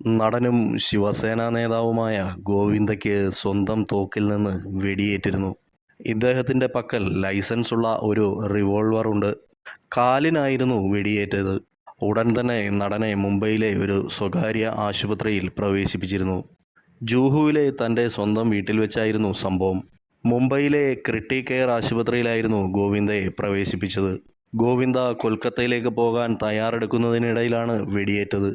നടനും ശിവസേനാ നേതാവുമായ ഗോവിന്ദയ്ക്ക് സ്വന്തം തോക്കിൽ നിന്ന് വെടിയേറ്റിരുന്നു. ഇദ്ദേഹത്തിന്റെ പക്കൽ ലൈസൻസ് ഉള്ള ഒരു റിവോൾവർ ഉണ്ട്. കാലിനായിരുന്നു വെടിയേറ്റത്. ഉടൻ തന്നെ നടനെ മുംബൈയിലെ ഒരു സ്വകാര്യ ആശുപത്രിയിൽ പ്രവേശിപ്പിച്ചിരുന്നു. ജൂഹുവിലെ തന്റെ സ്വന്തം വീട്ടിൽ വെച്ചായിരുന്നു സംഭവം. മുംബൈയിലെ ക്രിട്ടി കെയർ ആശുപത്രിയിലായിരുന്നു ഗോവിന്ദയെ പ്രവേശിപ്പിച്ചത്. ഗോവിന്ദ കൊൽക്കത്തയിലേക്ക് പോകാൻ തയ്യാറെടുക്കുന്നതിനിടയിലാണ് വെടിയേറ്റത്.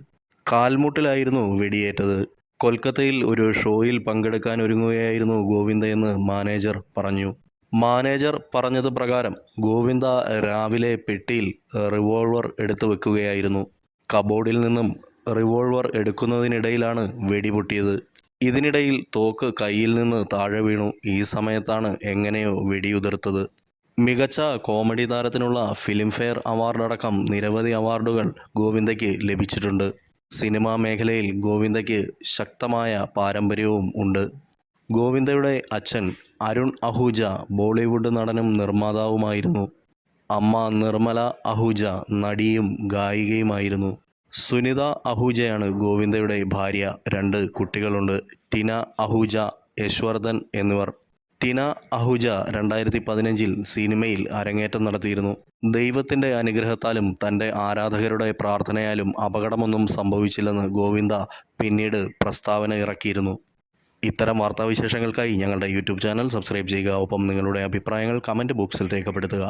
കാൽമുട്ടിലായിരുന്നു വെടിയേറ്റത്. കൊൽക്കത്തയിൽ ഒരു ഷോയിൽ പങ്കെടുക്കാൻ ഒരുങ്ങുകയായിരുന്നു ഗോവിന്ദയെന്ന് മാനേജർ പറഞ്ഞു. മാനേജർ പറഞ്ഞത് പ്രകാരം ഗോവിന്ദ രാവിലെ പെട്ടിയിൽ റിവോൾവർ എടുത്തു വെക്കുകയായിരുന്നു. കബോർഡിൽ നിന്നും റിവോൾവർ എടുക്കുന്നതിനിടയിലാണ് വെടിപൊട്ടിയത് ഇതിനിടയിൽ തോക്ക് കയ്യിൽ നിന്ന് താഴെ വീണു. ഈ സമയത്താണ് എങ്ങനെയോ വെടിയുതിർത്തത്. മികച്ച കോമഡി താരത്തിനുള്ള ഫിലിംഫെയർ അവാർഡ് അടക്കം നിരവധി അവാർഡുകൾ ഗോവിന്ദയ്ക്ക് ലഭിച്ചിട്ടുണ്ട്. സിനിമാ മേഖലയിൽ ഗോവിന്ദയ്ക്ക് ശക്തമായ പാരമ്പര്യവും ഉണ്ട്. ഗോവിന്ദയുടെ അച്ഛൻ അരുൺ അഹൂജ ബോളിവുഡ് നടനും നിർമ്മാതാവുമായിരുന്നു. അമ്മ നിർമ്മല അഹൂജ നടിയും ഗായികയുമായിരുന്നു. സുനിത അഹൂജയാണ് ഗോവിന്ദയുടെ ഭാര്യ. രണ്ട് കുട്ടികളുണ്ട്. ടിന അഹൂജ യശ്വർദ്ധൻ എന്നിവർ. ടിന അഹുജ രണ്ടായിരത്തി പതിനഞ്ചിൽ സിനിമയിൽ അരങ്ങേറ്റം നടത്തിയിരുന്നു. ദൈവത്തിന്റെ അനുഗ്രഹത്താലും തന്റെ ആരാധകരുടെ പ്രാർത്ഥനയാലും അപകടമൊന്നും സംഭവിച്ചില്ലെന്ന് ഗോവിന്ദ പിന്നീട് പ്രസ്താവന ഇറക്കിയിരുന്നു. ഇത്തരം വാർത്താവിശേഷങ്ങൾക്കായി ഞങ്ങളുടെ യൂട്യൂബ് ചാനൽ സബ്സ്ക്രൈബ് ചെയ്യുക. ഒപ്പം നിങ്ങളുടെ അഭിപ്രായങ്ങൾ കമന്റ് ബോക്സിൽ രേഖപ്പെടുത്തുക.